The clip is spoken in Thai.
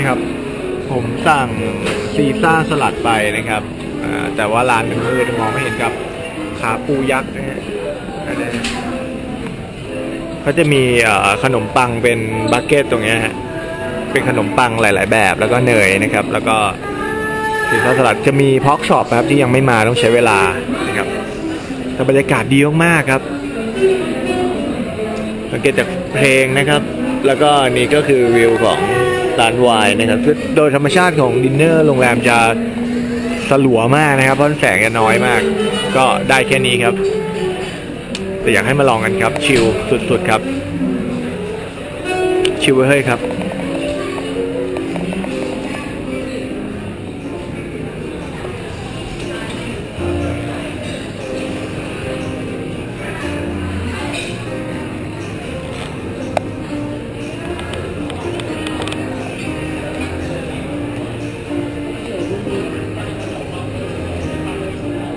นี่ครับ ผมสั่งซีซ่าสลัดไปนะครับแต่ว่าร้านมันมืดมองไม่เห็นครับขาปูยักษ์นะฮะอันนี้เขาจะมีขนมปังเป็นบักเก็ตตรงนี้ฮะเป็นขนมปังหลาย ๆ แบบแล้วก็เนยนะครับ แล้วก็ซีซ่าสลัดจะมีพอกช็อปครับที่ยังไม่มาต้องใช้เวลานะครับแต่บรรยากาศดีมากๆครับสังเกตจากเพลงนะครับ แล้วก็นี่ก็คือวิวของ ร้านไวน์นะครับโดยธรรมชาติของดินเนอร์โรงแรมจะสลัวมากนะครับ เพราะแสงจะน้อยมาก ก็ได้แค่นี้ครับ แต่อยากให้มาลองกันครับ ชิลสุดๆครับ ชิลไว้เฮ้ยครับ